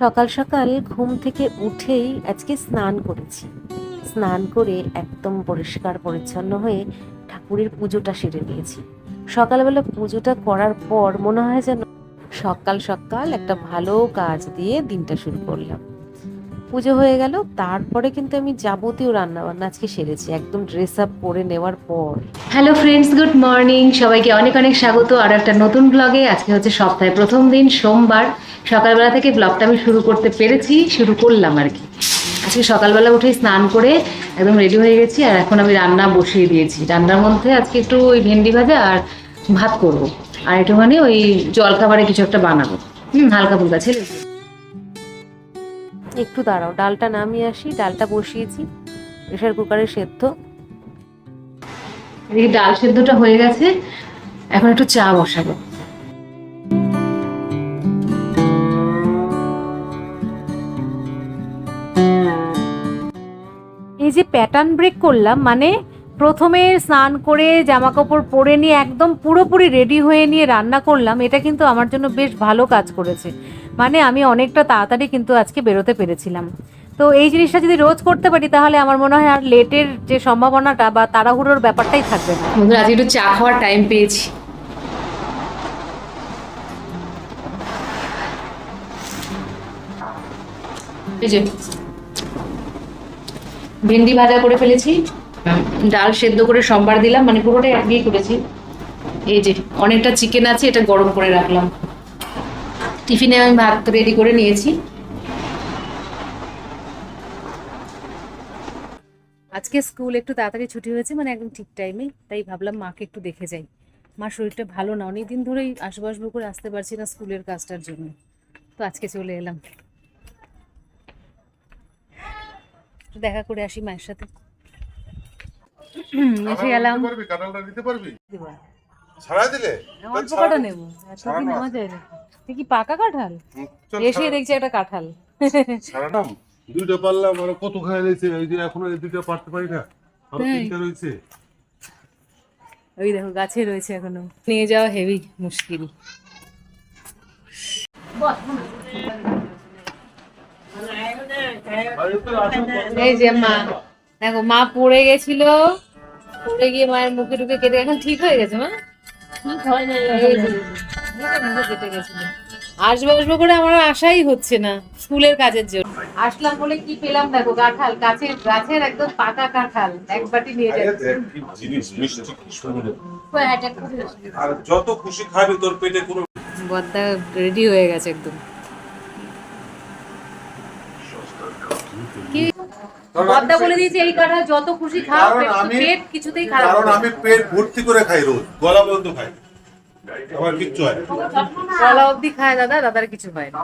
সকাল সকাল ঘুম থেকে উঠেই আজকে স্নান করেছি। স্নান করে একদম পরিষ্কার পরিচ্ছন্ন হয়ে ঠাকুরের পুজোটা সেরে নিয়েছি। সকালবেলা পুজোটা করার পর মনে হয় যেন সকাল সকাল একটা ভালো কাজ দিয়ে দিনটা শুরু করলাম। পুজো হয়ে গেল, তারপরে কিন্তু আমি যাবতীয় রান্না বান্না আজকে সেরেছি, একদম ড্রেস আপ করে নেওয়ার পর। হ্যালো ফ্রেন্ডস গুড মর্নিং সবাইকে অনেক অনেক স্বাগত। আর একটা নতুন ব্লগে আজকে হচ্ছে সপ্তাহে প্রথম দিন, সোমবার। সকালবেলা থেকে ব্লগটা আমি শুরু করতে পেরেছি, শুরু করলাম আর কি। আজকে সকালবেলা উঠেই স্নান করে একদম রেডি হয়ে গেছি, আর এখন আমি রান্না বসিয়ে দিয়েছি। রান্নার মধ্যে আজকে একটু ওই ভেন্ডি ভাজা আর ভাত করব। আর একটুখানি ওই জলখাবারে কিছু একটা বানাবো। হুম, হালকা ফুলকা, ছেলে? একটু দাঁড়াও, ডালটা নামিয়ে আসি, ডালটা বসিয়েছি প্রেশার কুকারে সেদ্ধ। ডাল সেদ্ধটা হয়ে গেছে, এখন একটু চা বসাবো। এই যে প্যাটার্ন ব্রেক করলাম মানে প্রথমে স্নান করে জামা কাপড় পরে নিয়ে একদম পুরোপুরি রেডি হয়ে নিয়ে রান্না করলাম, এটা কিন্তু আমার জন্য বেশ ভালো কাজ করেছে। মানে আমি অনেকটা তাড়াতাড়ি কিন্তু আজকে বেরোতে পেরেছিলাম। তো এই জিনিসটা যদি রোজ করতে পারি, তাহলে আমার মনে হয় আর লেটের যে সম্ভাবনাটা বা তাড়াহুড়োর ব্যাপারটাই থাকবে না। বন্ধুরা, আজকে একটু চা খাওয়ার টাইম পেয়েছি। ভেন্ডি ভাজা করে ফেলেছি, ডাল সেদ্ধ করে সোমবার দিলাম মানে পুরোটাই আজকেই করেছি। এই যে, অনেকটা চিকেন আছে, এটা গরম করে রাখলাম। টিফিনে আমি ভাত রেডি করে নিয়েছি। আজকে স্কুল একটু তাড়াতাড়ি ছুটি হয়েছে মানে একদম ঠিক টাইমে তাই ভাবলাম মাকে একটু দেখে যাই। মার শরীরটা ভালো না অনেকদিন ধরেই আসব আসব করে আসতে পারছি না স্কুলের কাজটার জন্য। তো আজকে চলে এলাম। দেখা করে আসি মায়ের সাথে। এসে গেলাম। নিতে পারবি। দিলে? অল্প কাটা নেব। এতদিন নেওয়া যায় না কি পাকা কাঁঠাল? এসে দেখছি একটা কাঁঠাল। ছাড়ালাম দুইটা পারলাম আরও কত খাই রয়েছে? এই যে এখনও এই দুইটা পারতে পারি না। আরও হ্যাঁ। তিনটা রয়েছে। ওই দেখো গাছে রয়েছে এখনও। নিয়ে যাওয়া হেভি মুশকিল। এই যে মা দেখো মা পড়ে গেছিল। পড়ে গিয়ে মায়ের মুখে টুকে কেটে এখন ঠিক হয়ে গেছে মা? আসব আসব করে আমার আশাই হচ্ছে না স্কুলের কাজের জন্য। আসলাম বলে কি পেলাম দেখো কাঁঠাল গাছের গাছের একদম পাকা কাঁঠাল এক বাটি নিয়ে যাচ্ছে। হ্যাঁ, আর যত খুশি খাবি তোর পেটে কোনো বদ্দা রেডি হয়ে গেছে একদম। কি? বদ্দা বলে দিয়েছে এই কাঁঠাল যত খুশি খাও পেট- কিছুতেই খারাপ কারণ আমি পেট ভর্তি করে খাই রোজ গলা বন্ধ খাই। আমার কিচ্ছু হয় গলা অবধি খায় দাদা দাদার কিছু হয় না।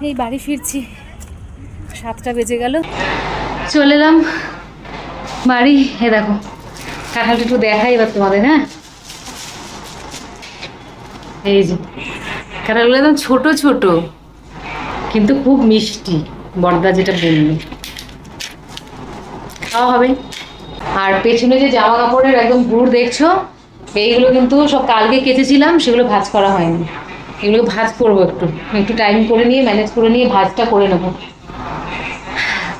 এই বাড়ি ফিরছি। সাতটা বেজে গেল। চলে এলাম বাড়ি হে দেখো কাঁঠালটা একটু দেখাই এবার তোমাদের হ্যাঁ? এই যে কাঁঠালগুলো একদম ছোট ছোট কিন্তু খুব মিষ্টি। বর্দা যেটা বলল। খাওয়া হবে। আর পেছনে যে জামা কাপড়ের একদম গুড় দেখছ, এইগুলো কিন্তু সব কালকে কেচেছিলাম, সেগুলো ভাজ করা হয়নি। এগুলো ভাজ করব একটু। একটু টাইম করে নিয়ে ম্যানেজ করে নিয়ে ভাজটা করে নেব।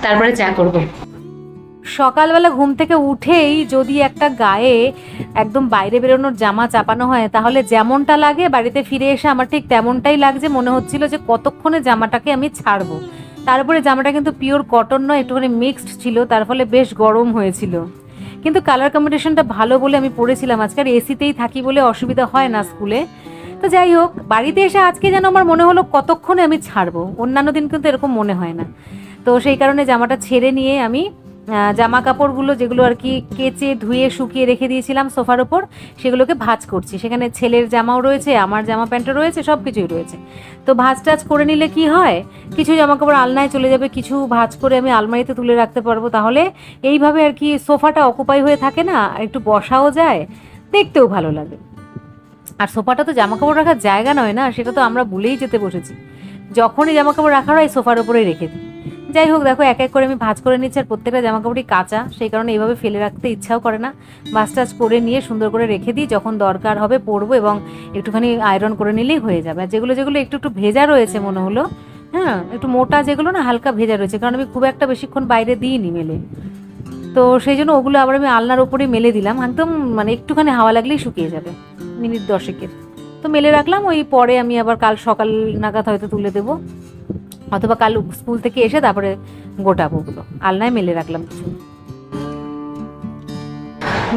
তারপরে চা করব। সকালবেলা ঘুম থেকে উঠেই যদি একটা গায়ে একদম বাইরে বেরোনোর জামা চাপানো হয়, তাহলে যেমনটা লাগে বাড়িতে ফিরে এসে আমার ঠিক তেমনটাই লাগছে। মনে হচ্ছিল যে কতক্ষণে জামাটাকে আমি ছাড়বো। তারপরে জামাটা কিন্তু পিওর কটন নয়, একটুখানি মিক্সড ছিল, তার ফলে বেশ গরম হয়েছিল। কিন্তু কালার কম্বিনেশনটা ভালো বলে আমি পরেছিলাম আজকে, আর এসিতেই থাকি বলে অসুবিধা হয় না স্কুলে তো যাই হোক, বাড়িতে এসে আজকে যেন আমার মনে হলো কতক্ষণে আমি ছাড়বো, অন্যান্য দিন কিন্তু এরকম মনে হয় না। তো সেই কারণে জামাটা ছেড়ে নিয়ে আমি জামা কাপড়গুলো যেগুলো আর কি কেচে, ধুয়ে, শুকিয়ে রেখে দিয়েছিলাম সোফার ওপর, সেগুলোকে ভাজ করছি। সেখানে ছেলের জামাও রয়েছে, আমার জামা প্যান্টও রয়েছে সব কিছুই রয়েছে। তো ভাঁজ টাজ করে নিলে কি হয়? কিছু জামা কাপড় আলনায় চলে যাবে, কিছু ভাজ করে আমি আলমারিতে তুলে রাখতে পারব। তাহলে এইভাবে আর কি সোফাটা অকুপাই হয়ে থাকে না, একটু বসাও যায়, দেখতেও ভালো লাগে। আর সোফাটা তো জামা কাপড় রাখার জায়গা নয় না, সেটা তো আমরা ভুলেই যেতে বসেছি। যখনই জামা কাপড় রাখার হয়, সোফার উপরেই রেখে দিই। যাই হোক, দেখো, এক এক করে আমি ভাজ করে নিচ্ছি আর প্রত্যেকটা জামা কাপড়ই কাঁচা। সেই কারণে এইভাবে ফেলে রাখতে ইচ্ছাও করে না। ভাঁজ টাজ করে নিয়ে সুন্দর করে রেখে দিই, যখন দরকার হবে পরবো এবং একটুখানি আয়রন করে নিলেই হয়ে যাবে। আর যেগুলো যেগুলো একটু একটু ভেজা রয়েছে মনে হলো হ্যাঁ একটু মোটা যেগুলো না হালকা ভেজা রয়েছে, কারণ আমি খুব একটা বেশিক্ষণ বাইরে দিইনি মেলে। তো সেই জন্য ওগুলো আবার আমি আলনার ওপরে মেলে দিলাম, একদম মানে একটুখানি হাওয়া লাগলেই শুকিয়ে যাবে, মিনিট দশেকের। তো মেলে রাখলাম, ওই পরে আমি আবার কাল সকাল নাগাদ হয়তো তুলে দেবো। অথবা কাল স্কুল থেকে এসে তারপরে গোটাবো আলনায় মেলে রাখলাম কিছু।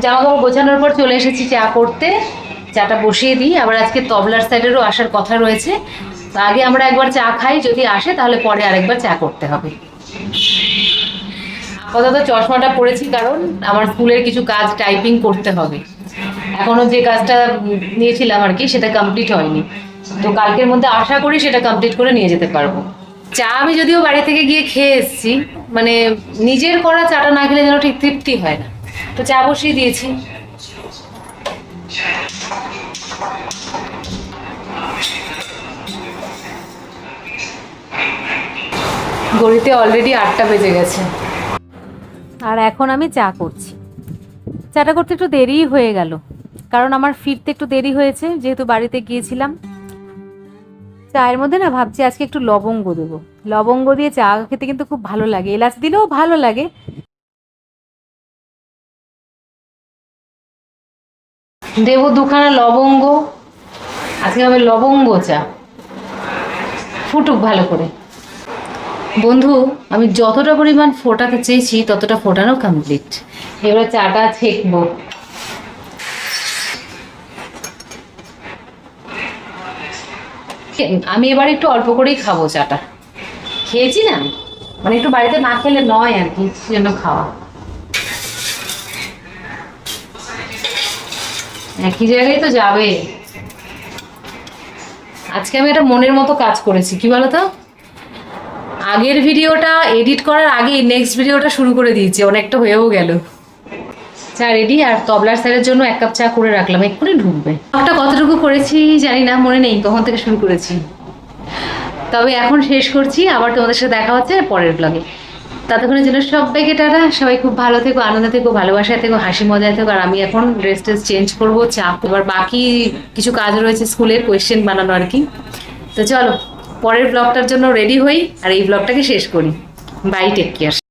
জামা কাপড় গোছানোর পর চলে এসেছি চা করতে। চাটা বসিয়ে দিই। আবার আজকে তবলার সাইডেরও আসার কথা রয়েছে। আগে আমরা একবার চা খাই, যদি আসে তাহলে পরে আরেকবার চা করতে হবে। আপাতত চশমাটা পড়েছি কারণ আমার স্কুলের কিছু কাজ টাইপিং করতে হবে। এখনও যে কাজটা নিয়েছিলাম আর কি, সেটা কমপ্লিট হয়নি। তো কালকের মধ্যে আশা করি সেটা কমপ্লিট করে নিয়ে যেতে পারব। চা আমি যদিও বাড়ি থেকে গিয়ে খেয়ে এসেছি মানে নিজের করা চাটা না খেলে যেন ঠিক তৃপ্তি হয় না। তো চা বসিয়ে দিয়েছি। গড়িতে অলরেডি আটটা বেজে গেছে। আর এখন আমি চা করছি। চাটা করতে একটু দেরিই হয়ে গেল, কারণ আমার ফিরতে একটু দেরি হয়েছে, যেহেতু বাড়িতে গিয়েছিলাম। চায়ের মধ্যে না ভাবছি আজকে একটু লবঙ্গ দেবো। লবঙ্গ দিয়ে চা খেতে কিন্তু খুব ভালো লাগে। এলাচ দিলেও ভালো লাগে। দেবো দুখানা লবঙ্গ। আজকে হবে লবঙ্গ চা। ফুটুক ভালো করে। বন্ধু, আমি যতটা পরিমাণ ফোটাতে চেয়েছি, ততটা ফোটানো কমপ্লিট এবার চাটা ছেঁকবো। আমি এবার একটু অল্প করেই খাব চাটা। খেয়েছি না মানে একটু বাড়িতে না খেলে নয় আর কি সেজন্য খাওয়া। একই জায়গায় তো যাবে। আজকে আমি একটা মনের মতো কাজ করেছি, কি বলতো? আগের ভিডিওটা এডিট করার আগেই নেক্সট ভিডিওটা শুরু করে দিয়েছি, অনেকটা হয়েও গেল। চা রেডি আর তবলার স্যারের জন্য এক কাপ চা করে রাখলাম, এক্ষুনি ঢুকবে। একটা কতটুকু করেছি জানি না, মনে নেই, কখন থেকে শুরু করেছি। তবে এখন শেষ করছি, আবার তোমাদের সাথে দেখা হচ্ছে পরের ব্লগে ততক্ষণের জন্য সবাইকে টাটা, সবাই খুব ভালো থেকো, আনন্দ থেকো, ভালোবাসায় থেকো, হাসি মজায় থেকো, আর আমি এখন ড্রেস ট্রেস চেঞ্জ করব চাপ এবার বাকি কিছু কাজ রয়েছে স্কুলের কোয়েশ্চেন বানানো আর কি। তো চলো, পরের ব্লগটার জন্য রেডি হই, আর এই ব্লগটাকে শেষ করি। Bye take care